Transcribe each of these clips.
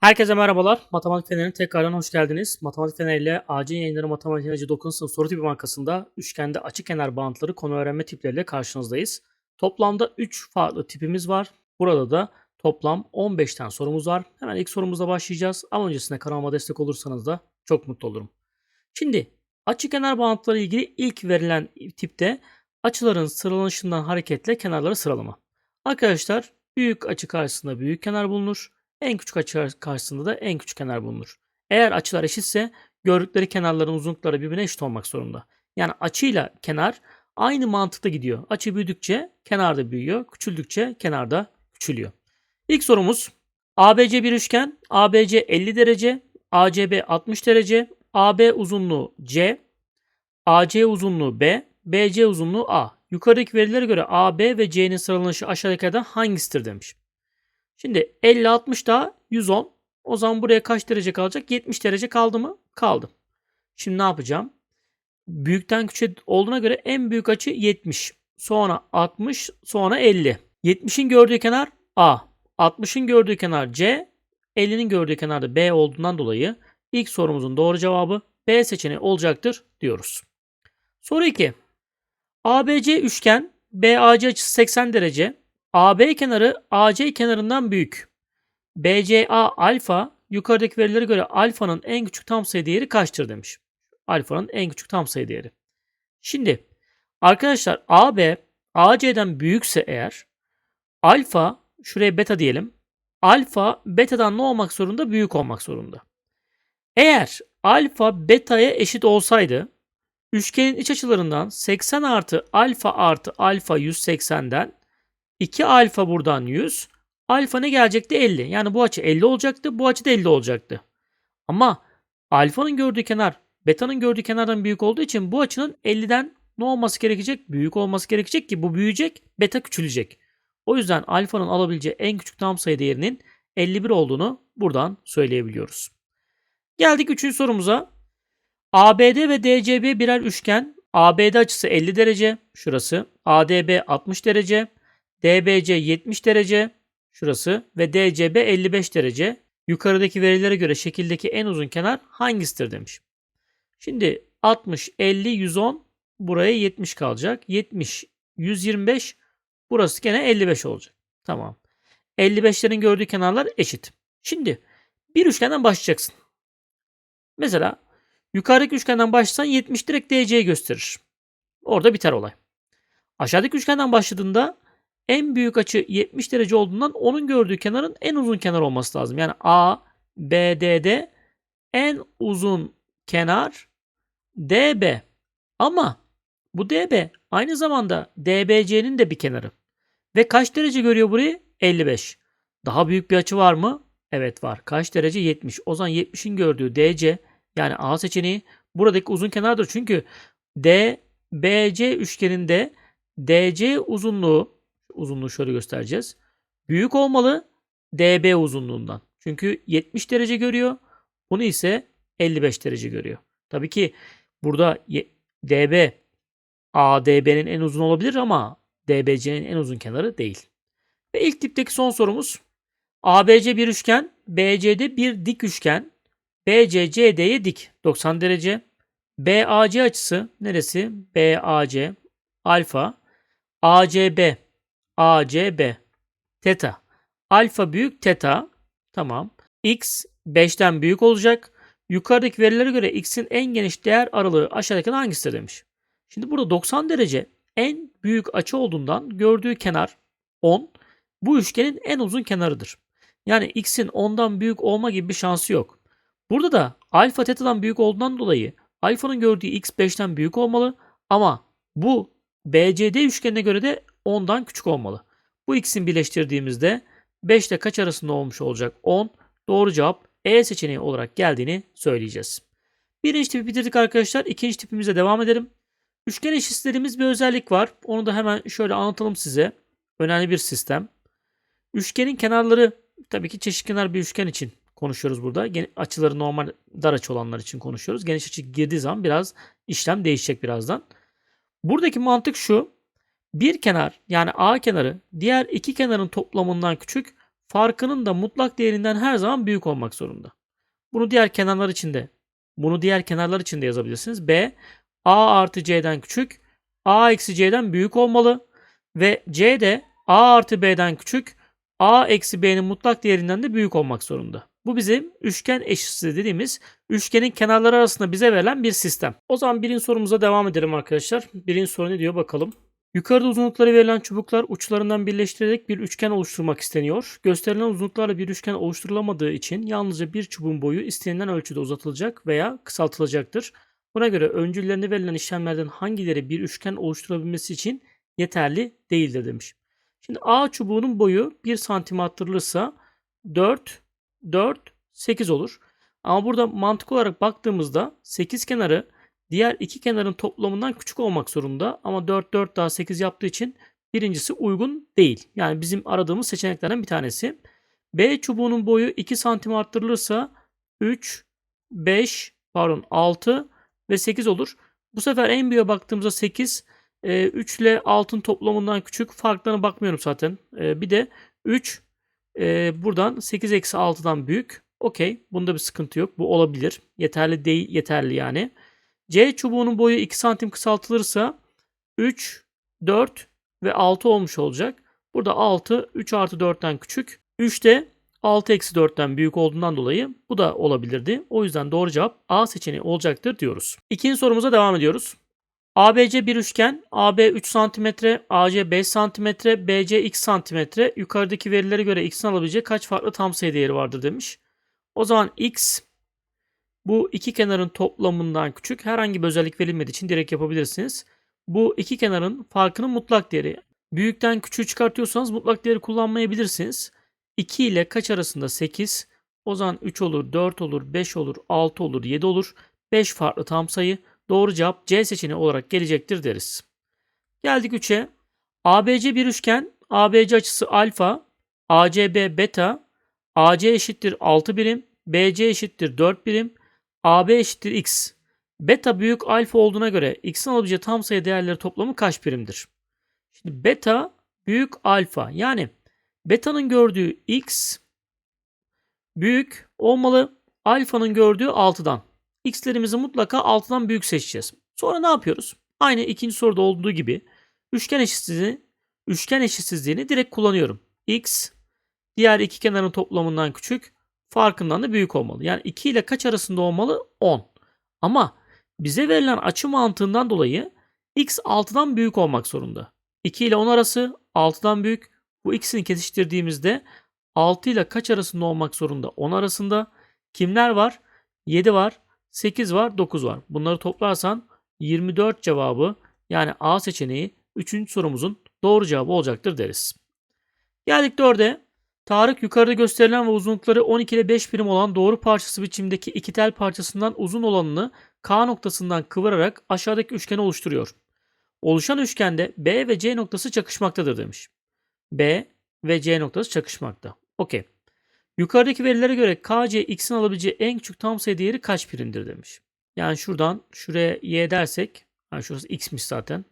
Herkese merhabalar. Matematik Feneri'ne tekrardan hoş geldiniz. Matematik Feneri ile acil yayınları Matematik Feneri 9. sınıf soru tipi bankasında üçgende açık kenar bağıntıları konu öğrenme tipleriyle karşınızdayız. Toplamda 3 farklı tipimiz var. Burada da toplam 15 tane sorumuz var. Hemen ilk sorumuzla başlayacağız. Ama öncesinde kanalıma destek olursanız da çok mutlu olurum. Şimdi açık kenar bağıntıları ilgili ilk verilen tipte açıların sıralanışından hareketle kenarları sıralama. Arkadaşlar büyük açı karşısında büyük kenar bulunur. En küçük açı karşısında da en küçük kenar bulunur. Eğer açılar eşitse gördükleri kenarların uzunlukları birbirine eşit olmak zorunda. Yani açıyla kenar aynı mantıkta gidiyor. Açı büyüdükçe kenar da büyüyor. Küçüldükçe kenar da küçülüyor. İlk sorumuz ABC bir üçgen. ABC 50 derece. ACB 60 derece. AB uzunluğu C. AC uzunluğu B. BC uzunluğu A. Yukarıdaki verilere göre AB ve C'nin sıralanışı aşağıdakilerden hangisidir demiş. Şimdi 50 60 daha 110. O zaman buraya kaç derece kalacak? 70 derece kaldı mı? Kaldı. Şimdi ne yapacağım? Büyükten küçüğe olduğuna göre en büyük açı 70. Sonra 60, sonra 50. 70'in gördüğü kenar A. 60'ın gördüğü kenar C. 50'nin gördüğü kenar da B olduğundan dolayı ilk sorumuzun doğru cevabı B seçeneği olacaktır diyoruz. Soru 2. ABC üçgen BAC açısı 80 derece. AB kenarı AC kenarından büyük. BCA alfa yukarıdaki verilere göre alfanın en küçük tam sayı değeri kaçtır demiş. Alfanın en küçük tam sayı değeri. Şimdi arkadaşlar AB AC'den büyükse eğer alfa şuraya beta diyelim. Alfa betadan ne olmak zorunda? Büyük olmak zorunda. Eğer alfa beta'ya eşit olsaydı üçgenin iç açılarından 80 artı alfa artı alfa 180'den 2 alfa buradan 100. Alfa ne gelecekti? 50. Yani bu açı 50 olacaktı. Bu açı da 50 olacaktı. Ama alfanın gördüğü kenar beta'nın gördüğü kenardan büyük olduğu için bu açının 50'den ne olması gerekecek? Büyük olması gerekecek ki bu büyüyecek, beta küçülecek. O yüzden alfanın alabileceği en küçük tam sayı değerinin 51 olduğunu buradan söyleyebiliyoruz. Geldik 3. sorumuza. ABD ve DCB birer üçgen. ABD açısı 50 derece. Şurası. ADB 60 derece. DBC 70 derece şurası ve DCB 55 derece. Yukarıdaki verilere göre şekildeki en uzun kenar hangisidir demiş. Şimdi 60, 50, 110 buraya 70 kalacak. 70, 125 burası gene 55 olacak. Tamam. 55'lerin gördüğü kenarlar eşit. Şimdi bir üçgenden başlayacaksın. Mesela yukarıdaki üçgenden başlasan 70 direkt DC'yi gösterir. Orada biter olay. Aşağıdaki üçgenden başladığında en büyük açı 70 derece olduğundan onun gördüğü kenarın en uzun kenar olması lazım. Yani A, B, D'de en uzun kenar DB. Ama bu DB aynı zamanda DBC'nin de bir kenarı. Ve kaç derece görüyor burayı? 55. Daha büyük bir açı var mı? Evet var. Kaç derece? 70. O zaman 70'in gördüğü DC yani A seçeneği buradaki uzun kenardır. Çünkü DBC üçgeninde DC uzunluğu uzunluğu şöyle göstereceğiz. Büyük olmalı DB uzunluğundan. Çünkü 70 derece görüyor. Bunu ise 55 derece görüyor. Tabii ki burada DB ADB'nin en uzun olabilir ama DBC'nin en uzun kenarı değil. Ve ilk tipteki son sorumuz. ABC bir üçgen, BCD bir dik üçgen. BC CD'ye dik 90 derece. BAC açısı neresi? BAC alfa. ACB ACB. Teta. Alfa büyük teta. Tamam. X 5'ten büyük olacak. Yukarıdaki verilere göre x'in en geniş değer aralığı aşağıdaki hangisidir demiş. Şimdi burada 90 derece en büyük açı olduğundan gördüğü kenar 10. Bu üçgenin en uzun kenarıdır. Yani x'in 10'dan büyük olma gibi bir şansı yok. Burada da alfa teta'dan büyük olduğundan dolayı alfanın gördüğü x 5'ten büyük olmalı ama bu BCD üçgenine göre de 10'dan küçük olmalı. Bu ikisini birleştirdiğimizde 5 ile kaç arasında olmuş olacak? 10. Doğru cevap E seçeneği olarak geldiğini söyleyeceğiz. Birinci tipi bitirdik arkadaşlar. İkinci tipimize devam edelim. Üçgen eşitsizliğimiz bir özellik var. Onu da hemen şöyle anlatalım size. Önemli bir sistem. Üçgenin kenarları tabii ki çeşitkenar bir üçgen için konuşuyoruz burada. Açıları normal dar açı olanlar için konuşuyoruz. Geniş açı girdiği zaman biraz işlem değişecek birazdan. Buradaki mantık şu. Bir kenar yani A kenarı diğer iki kenarın toplamından küçük farkının da mutlak değerinden her zaman büyük olmak zorunda. Bunu diğer kenarlar için de bunu diğer kenarlar için de yazabilirsiniz. B a artı c'den küçük, a eksi c'den büyük olmalı ve c de a artı b'den küçük, a eksi b'nin mutlak değerinden de büyük olmak zorunda. Bu bizim üçgen eşitsizliği dediğimiz üçgenin kenarları arasında bize verilen bir sistem. O zaman birinci sorumuza devam edelim arkadaşlar. Birinci soru ne diyor bakalım. Yukarıda uzunlukları verilen çubuklar uçlarından birleştirerek bir üçgen oluşturmak isteniyor. Gösterilen uzunluklarla bir üçgen oluşturulamadığı için yalnızca bir çubuğun boyu istenilen ölçüde uzatılacak veya kısaltılacaktır. Buna göre öncüllerine verilen işlemlerden hangileri bir üçgen oluşturabilmesi için yeterli değildir demiş. Şimdi A çubuğunun boyu 1 santim arttırılırsa 4, 4, 8 olur. Ama burada mantık olarak baktığımızda 8 kenarı diğer iki kenarın toplamından küçük olmak zorunda. Ama 4, 4 daha 8 yaptığı için birincisi uygun değil. Yani bizim aradığımız seçeneklerden bir tanesi. B çubuğunun boyu 2 santim arttırılırsa 3, 5, pardon 6 ve 8 olur. Bu sefer en büyüğe baktığımızda 8, 3 ile 6'ın toplamından küçük. Farklarına bakmıyorum zaten. E, bir de 3 e, buradan 8 eksi 6'dan büyük. Okey. Bunda bir sıkıntı yok. Bu olabilir. Yeterli değil. Yeterli yani. C çubuğunun boyu 2 santim kısaltılırsa 3, 4 ve 6 olmuş olacak. Burada 6 3 artı 4'ten küçük. 3 de 6 eksi 4'ten büyük olduğundan dolayı bu da olabilirdi. O yüzden doğru cevap A seçeneği olacaktır diyoruz. İkinci sorumuza devam ediyoruz. ABC bir üçgen, AB 3 cm, AC 5 cm, BC x cm. Yukarıdaki verilere göre x'in alabileceği kaç farklı tam sayı değeri vardır demiş. O zaman x bu iki kenarın toplamından küçük herhangi bir özellik verilmediği için direkt yapabilirsiniz. Bu iki kenarın farkının mutlak değeri. Büyükten küçüğü çıkartıyorsanız mutlak değeri kullanmayabilirsiniz. 2 ile kaç arasında 8? O zaman 3 olur, 4 olur, 5 olur, 6 olur, 7 olur. 5 farklı tam sayı. Doğru cevap C seçeneği olarak gelecektir deriz. Geldik 3'e. ABC bir üçgen. ABC açısı alfa. ACB beta. AC eşittir 6 birim. BC eşittir 4 birim. AB eşittir x. Beta büyük alfa olduğuna göre x'in alabileceği tam sayı değerleri toplamı kaç birimdir? Şimdi beta büyük alfa. Yani beta'nın gördüğü x büyük olmalı. Alfa'nın gördüğü 6'dan. X'lerimizi mutlaka 6'dan büyük seçeceğiz. Sonra ne yapıyoruz? Aynı ikinci soruda olduğu gibi üçgen eşitsizliğini, üçgen eşitsizliğini direkt kullanıyorum. X diğer iki kenarın toplamından küçük, farkından da büyük olmalı. Yani 2 ile kaç arasında olmalı? 10. Ama bize verilen açı mantığından dolayı x 6'dan büyük olmak zorunda. 2 ile 10 arası 6'dan büyük. Bu ikisini kesiştirdiğimizde 6 ile kaç arasında olmak zorunda? 10 arasında. Kimler var? 7 var, 8 var, 9 var. Bunları toplarsan 24 cevabı yani A seçeneği 3. sorumuzun doğru cevabı olacaktır deriz. Geldik 4'e. Tarık yukarıda gösterilen ve uzunlukları 12 ile 5 birim olan doğru parçası biçimdeki iki tel parçasından uzun olanını K noktasından kıvırarak aşağıdaki üçgeni oluşturuyor. Oluşan üçgende B ve C noktası çakışmaktadır demiş. B ve C noktası çakışmakta. Okey. Yukarıdaki verilere göre KC x'in alabileceği en küçük tam sayı değeri kaç birimdir demiş. Yani şuradan şuraya y dersek, yani şurası x'miş zaten.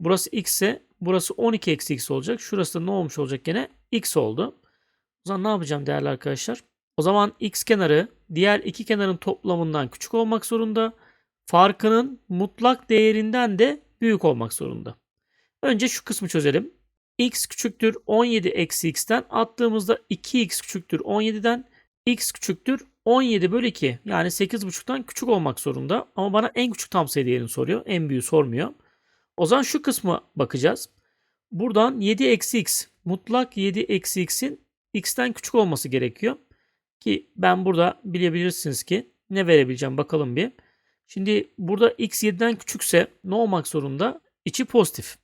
Burası x ise burası 12 eksi x olacak. Şurası da ne olmuş olacak gene? x oldu. O zaman ne yapacağım değerli arkadaşlar? O zaman x kenarı diğer iki kenarın toplamından küçük olmak zorunda. Farkının mutlak değerinden de büyük olmak zorunda. Önce şu kısmı çözelim. x küçüktür 17 eksi x'ten attığımızda 2x küçüktür 17'den x küçüktür 17 bölü 2 yani 8,5'tan küçük olmak zorunda. Ama bana en küçük tam sayı değerini soruyor. En büyüğü sormuyor. O zaman şu kısmı bakacağız. Buradan 7 eksi x mutlak 7 eksi x'in x'ten küçük olması gerekiyor. Ki ben burada bilebilirsiniz ki ne verebileceğim bakalım bir. Şimdi burada x 7'den küçükse ne olmak zorunda? İçi pozitif.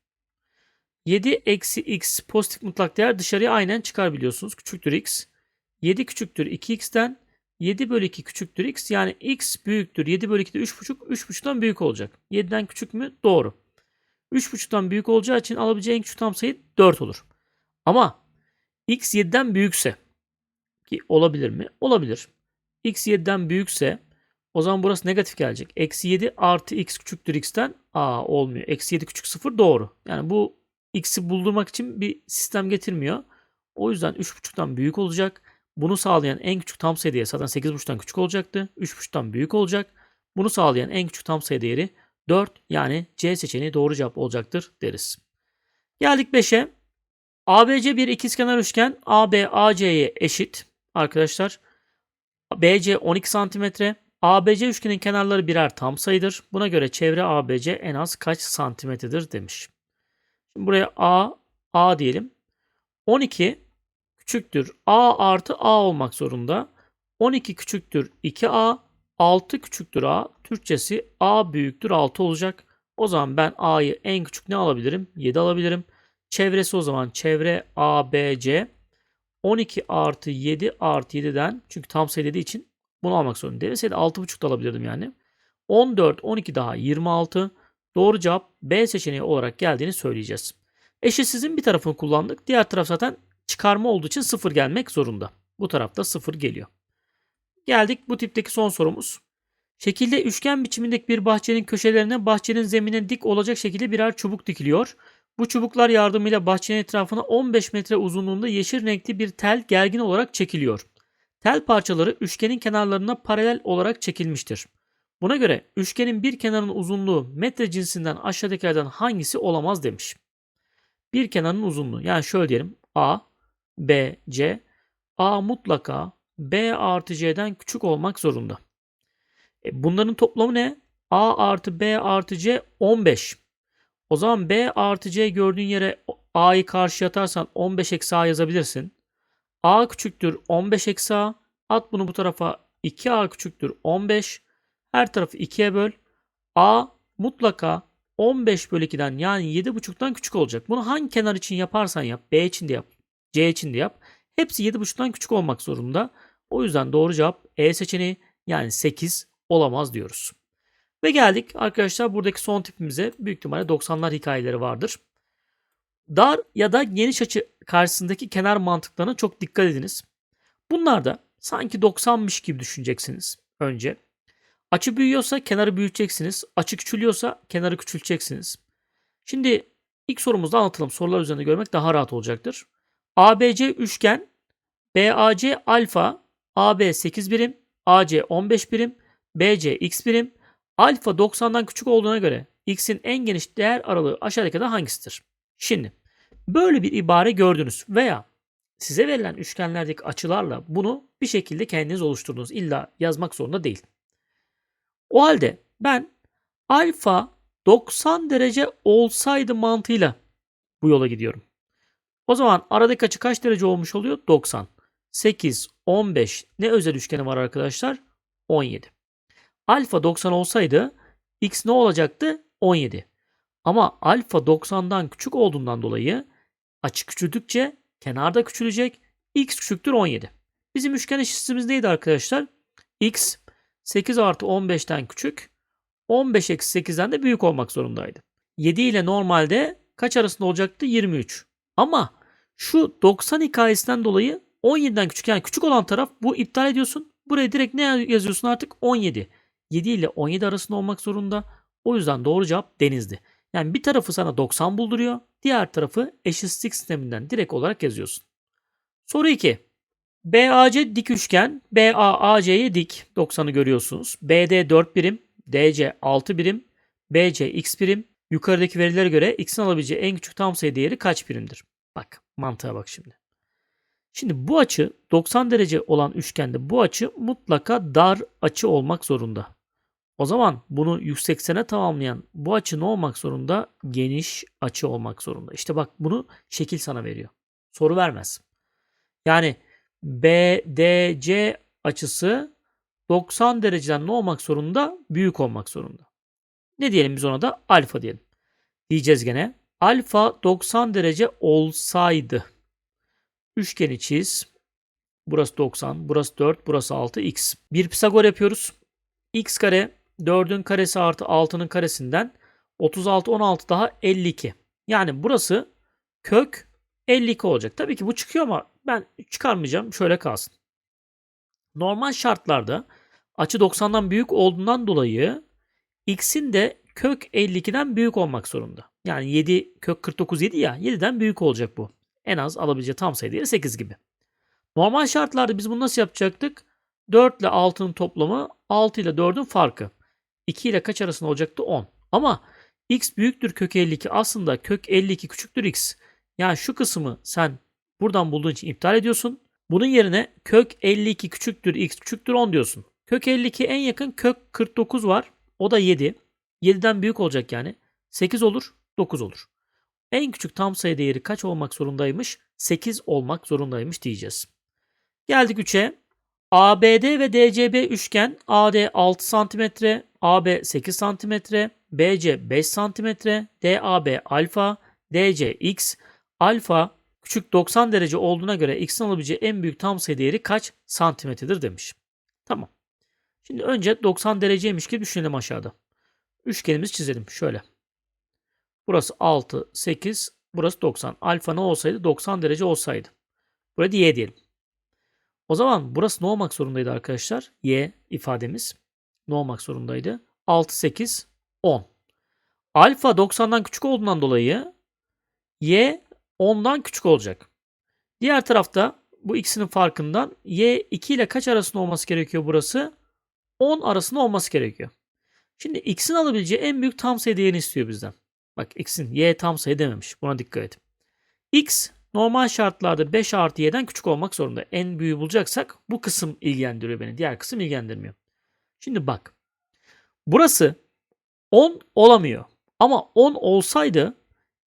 7 eksi x pozitif mutlak değer dışarıya aynen çıkar biliyorsunuz. Küçüktür x. 7 küçüktür 2x'ten 7 bölü 2 küçüktür x. Yani x büyüktür. 7 bölü 2'de 3,5. 3,5'tan büyük olacak. 7'den küçük mü? Doğru. 3,5'tan büyük olacağı için alabileceği en küçük tam sayı 4 olur. Ama x 7'den büyükse ki olabilir mi? Olabilir. x 7'den büyükse o zaman burası negatif gelecek. Eksi 7 artı x küçüktür x'ten. Aa olmuyor. Eksi 7 küçük 0 doğru. Yani bu x'i buldurmak için bir sistem getirmiyor. O yüzden 3.5'tan büyük olacak. Bunu sağlayan en küçük tam sayı değeri zaten 8.5'tan küçük olacaktı. 3.5'tan büyük olacak. Bunu sağlayan en küçük tam sayı değeri 4 yani C seçeneği doğru cevap olacaktır deriz. Geldik 5'e. ABC bir ikizkenar üçgen AB AC'ye eşit arkadaşlar. BC 12 cm. ABC üçgenin kenarları birer tam sayıdır. Buna göre çevre ABC en az kaç santimetredir demiş. Şimdi buraya A, A diyelim. 12 küçüktür A artı A olmak zorunda. 12 küçüktür 2A, 6 küçüktür A. Türkçesi A büyüktür 6 olacak. O zaman ben A'yı en küçük ne alabilirim? 7 alabilirim. Çevresi o zaman çevre ABC 12 artı 7 artı 7'den çünkü tam sayı dediği için bunu almak zorundayım. Deseydi 6,5 da alabilirdim yani. 14, 12 daha 26. Doğru cevap B seçeneği olarak geldiğini söyleyeceğiz. Eşitsizin bir tarafını kullandık. Diğer taraf zaten çıkarma olduğu için 0 gelmek zorunda. Bu tarafta 0 geliyor. Geldik bu tipteki son sorumuz. Şekilde üçgen biçimindeki bir bahçenin köşelerine bahçenin zeminine dik olacak şekilde birer çubuk dikiliyor. Bu çubuklar yardımıyla bahçenin etrafına 15 metre uzunluğunda yeşil renkli bir tel gergin olarak çekiliyor. Tel parçaları üçgenin kenarlarına paralel olarak çekilmiştir. Buna göre üçgenin bir kenarının uzunluğu metre cinsinden aşağıdakilerden hangisi olamaz demiş. Bir kenarın uzunluğu yani şöyle diyelim A, B, C. A mutlaka B artı C'den küçük olmak zorunda. E bunların toplamı ne? A artı B artı C 15. O zaman B artı C gördüğün yere A'yı karşı atarsan 15 eksi A yazabilirsin. A küçüktür 15 eksi A. At bunu bu tarafa 2A küçüktür 15. Her tarafı 2'ye böl. A mutlaka 15 bölü 2'den yani 7,5'tan küçük olacak. Bunu hangi kenar için yaparsan yap. B için de yap. C için de yap. Hepsi 7,5'tan küçük olmak zorunda. O yüzden doğru cevap E seçeneği yani 8 olamaz diyoruz. Ve geldik arkadaşlar buradaki son tipimize. Büyük ihtimalle 90'lar hikayeleri vardır. Dar ya da geniş açı karşısındaki kenar mantıklarına çok dikkat ediniz. Bunlarda sanki 90'mış gibi düşüneceksiniz önce. Açı büyüyorsa kenarı büyüteceksiniz. Açı küçülüyorsa kenarı küçülteceksiniz. Şimdi ilk sorumuzda anlatalım. Sorular üzerinde görmek daha rahat olacaktır. ABC üçgen BAC alfa AB 8 birim AC 15 birim BC x birim alfa 90'dan küçük olduğuna göre x'in en geniş değer aralığı aşağıdakilerden hangisidir? Şimdi böyle bir ibare gördünüz veya size verilen üçgenlerdeki açılarla bunu bir şekilde kendiniz oluşturdunuz. İlla yazmak zorunda değil. O halde ben alfa 90 derece olsaydı mantığıyla bu yola gidiyorum. O zaman aradaki açı kaç derece olmuş oluyor? 90. 8, 15 ne özel üçgeni var arkadaşlar? 17. Alfa 90 olsaydı x ne olacaktı? 17. Ama alfa 90'dan küçük olduğundan dolayı açı küçüldükçe kenar da küçülecek. x küçüktür 17. Bizim üçgen eşitsizimiz neydi arkadaşlar? x 8 artı 15'ten küçük. 15 eksi 8'den de büyük olmak zorundaydı. 7 ile normalde kaç arasında olacaktı? 23. Ama şu 90 hikayesinden dolayı 17'den küçük yani küçük olan taraf bu iptal ediyorsun. Buraya direkt ne yazıyorsun artık? 17. 7 ile 17 arasında olmak zorunda. O yüzden doğru cevap denizdi. Yani bir tarafı sana 90 bulduruyor. Diğer tarafı eşitsizlik sisteminden direkt olarak yazıyorsun. Soru 2. BAC dik üçgen. BA AC'ye dik. 90'ı görüyorsunuz. BD 4 birim. DC 6 birim. BC x birim. Yukarıdaki verilere göre x'in alabileceği en küçük tam sayı değeri kaç birimdir? Bak mantığa bak şimdi. Şimdi bu açı 90 derece olan üçgende bu açı mutlaka dar açı olmak zorunda. O zaman bunu 180'e tamamlayan bu açı ne olmak zorunda? Geniş açı olmak zorunda. İşte bak bunu şekil sana veriyor. Soru vermez. Yani BDC açısı 90 dereceden ne olmak zorunda? Büyük olmak zorunda. Ne diyelim biz ona da? Alfa diyelim. Diyeceğiz gene. Alfa 90 derece olsaydı. Üçgeni çiz. Burası 90, burası 4, burası 6, x. Bir Pisagor yapıyoruz. x kare 4'ün karesi artı 6'nın karesinden 36, 16 daha 52. Yani burası kök 52 olacak. Tabii ki bu çıkıyor ama ben çıkarmayacağım. Şöyle kalsın. Normal şartlarda açı 90'dan büyük olduğundan dolayı x'in de kök 52'den büyük olmak zorunda. Yani 7 kök 49 7 ya 7'den büyük olacak bu. En az alabileceği tam sayı değeri 8 gibi. Normal şartlarda biz bunu nasıl yapacaktık? 4 ile 6'nın toplamı 6 ile 4'ün farkı. 2 ile kaç arasında olacaktı? 10. Ama x büyüktür kök 52 aslında kök 52 küçüktür x. Yani şu kısmı sen buradan bulduğun için iptal ediyorsun. Bunun yerine kök 52 küçüktür x küçüktür 10 diyorsun. Kök 52 en yakın kök 49 var. O da 7. 7'den büyük olacak yani. 8 olur, 9 olur. En küçük tam sayı değeri kaç olmak zorundaymış? 8 olmak zorundaymış diyeceğiz. Geldik 3'e. ABD ve DCB üçgen AD 6 cm, AB 8 cm, BC 5 cm, DAB alfa, DC x, alfa küçük 90 derece olduğuna göre x'in alabileceği en büyük tam sayı değeri kaç santimetredir demiş. Tamam. Şimdi önce 90 dereceymiş gibi düşünelim aşağıda. Üçgenimizi çizelim şöyle. Burası 6, 8, burası 90. Alfa ne olsaydı? 90 derece olsaydı. Burada y diyelim. O zaman burası ne olmak zorundaydı arkadaşlar? Y ifademiz ne olmak zorundaydı? 6, 8, 10. Alfa 90'dan küçük olduğundan dolayı y 10'dan küçük olacak. Diğer tarafta bu ikisinin farkından y 2 ile kaç arasında olması gerekiyor burası? 10 arasında olması gerekiyor. Şimdi x'in alabileceği en büyük tam sayı değerini istiyor bizden. Bak x'in y tam sayı dememiş. Buna dikkat et. x normal şartlarda 5 artı y'den küçük olmak zorunda. En büyüğü bulacaksak bu kısım ilgilendiriyor beni. Diğer kısım ilgilendirmiyor. Şimdi bak. Burası 10 olamıyor. Ama 10 olsaydı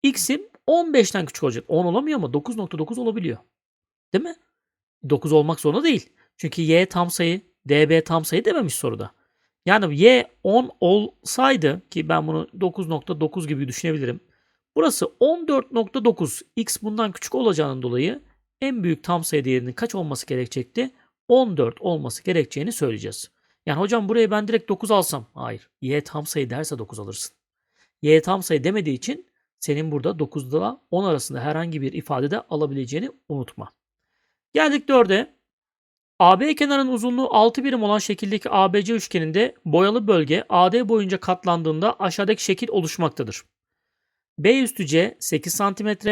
x'im 15'ten küçük olacak. 10 olamıyor ama 9.9 olabiliyor. Değil mi? 9 olmak zorunda değil. Çünkü y tam sayı, db tam sayı dememiş soruda. Yani y 10 olsaydı ki ben bunu 9.9 gibi düşünebilirim. Burası 14.9 x bundan küçük olacağından dolayı en büyük tam sayı değerinin kaç olması gerekecekti? 14 olması gerekeceğini söyleyeceğiz. Yani hocam buraya ben direkt 9 alsam. Hayır. Y tam sayı derse 9 alırsın. Y tam sayı demediği için senin burada 9'da 10 arasında herhangi bir ifadede alabileceğini unutma. Geldik 4'e. AB kenarının uzunluğu 6 birim olan şekildeki ABC üçgeninde boyalı bölge AD boyunca katlandığında aşağıdaki şekil oluşmaktadır. B üstü C 8 cm,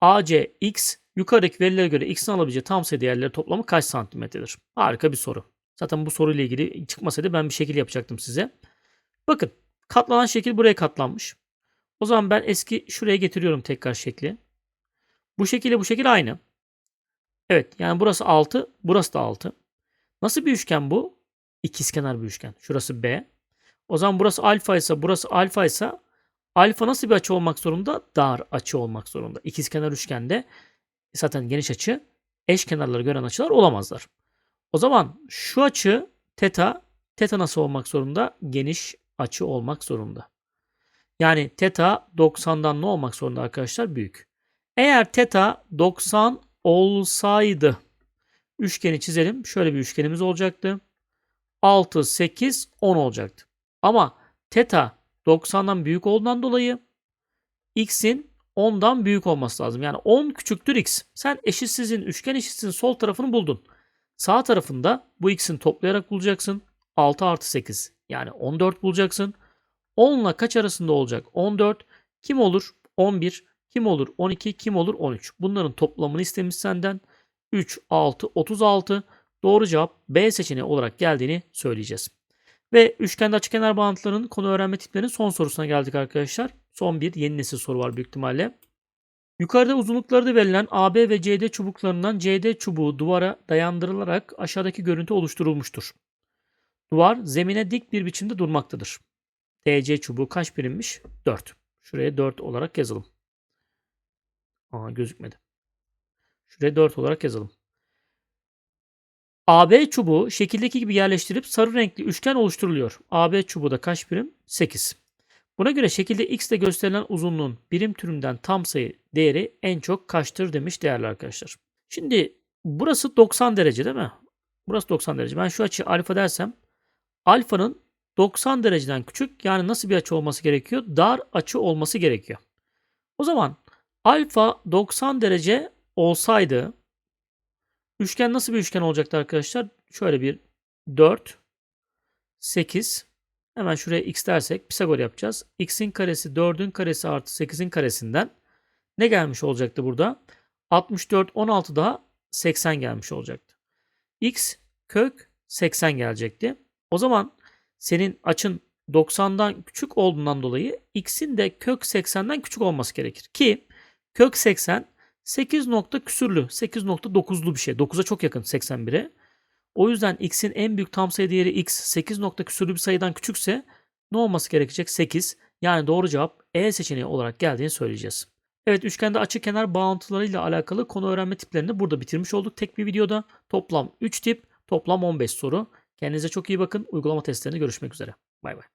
AC X yukarıdaki verilere göre X'in alabileceği tam sayı değerleri toplamı kaç santimetredir? Harika bir soru. Zaten bu soruyla ilgili çıkmasaydı ben bir şekil yapacaktım size. Bakın katlanan şekil buraya katlanmış. O zaman ben eski şuraya getiriyorum tekrar şekli. Bu şekilde bu şekil aynı. Evet yani burası 6, burası da 6. Nasıl bir üçgen bu? İkizkenar bir üçgen. Şurası B. O zaman burası alfa ise burası alfa ise alfa nasıl bir açı olmak zorunda? Dar açı olmak zorunda. İkizkenar üçgende zaten geniş açı eş kenarları gören açılar olamazlar. O zaman şu açı teta teta nasıl olmak zorunda? Geniş açı olmak zorunda. Yani teta 90'dan ne olmak zorunda arkadaşlar? Büyük. Eğer teta 90 olsaydı üçgeni çizelim. Şöyle bir üçgenimiz olacaktı. 6, 8, 10 olacaktı. Ama teta 90'dan büyük olduğundan dolayı x'in 10'dan büyük olması lazım. Yani 10 küçüktür x. Sen eşitsizin, üçgen eşitsizin sol tarafını buldun. Sağ tarafında bu x'in toplayarak bulacaksın. 6 artı 8 yani 14 bulacaksın. 10 ile kaç arasında olacak? 14. Kim olur? 11. Kim olur? 12. Kim olur? 13. Bunların toplamını istemiş senden. 3, 6, 36. Doğru cevap B seçeneği olarak geldiğini söyleyeceğiz. Ve üçgende açıkenar bağıntıların konu öğrenme tiplerinin son sorusuna geldik arkadaşlar. Son bir yeni nesil soru var büyük ihtimalle. Yukarıda uzunlukları verilen AB ve CD çubuklarından CD çubuğu duvara dayandırılarak aşağıdaki görüntü oluşturulmuştur. Duvar zemine dik bir biçimde durmaktadır. DC çubuğu kaç birimmiş? 4. Şuraya 4 olarak yazalım. Aa gözükmedi. Şuraya 4 olarak yazalım. AB çubuğu şekildeki gibi yerleştirip sarı renkli üçgen oluşturuluyor. AB çubuğu da kaç birim? 8. Buna göre şekilde x ile gösterilen uzunluğun birim türünden tam sayı değeri en çok kaçtır demiş değerli arkadaşlar. Şimdi burası 90 derece değil mi? Burası 90 derece. Ben şu açıyı alfa dersem alfanın 90 dereceden küçük yani nasıl bir açı olması gerekiyor? Dar açı olması gerekiyor. O zaman alfa 90 derece olsaydı üçgen nasıl bir üçgen olacaktı arkadaşlar? Şöyle bir 4 8 hemen şuraya x dersek Pisagor yapacağız. x'in karesi 4'ün karesi artı 8'in karesinden ne gelmiş olacaktı burada? 64, 16 daha 80 gelmiş olacaktı. X kök 80 gelecekti. O zaman senin açın 90'dan küçük olduğundan dolayı x'in de kök 80'den küçük olması gerekir. Ki kök 80 8 nokta küsürlü, 8.9'lu bir şey. 9'a çok yakın 81'e. O yüzden x'in en büyük tam sayı değeri x 8 nokta küsürlü bir sayıdan küçükse ne olması gerekecek? 8. Yani doğru cevap E seçeneği olarak geldiğini söyleyeceğiz. Evet üçgende açık kenar bağıntılarıyla alakalı konu öğrenme tiplerini burada bitirmiş olduk tek bir videoda. Toplam 3 tip, toplam 15 soru. Kendinize çok iyi bakın. Uygulama testlerinde görüşmek üzere. Bay bay.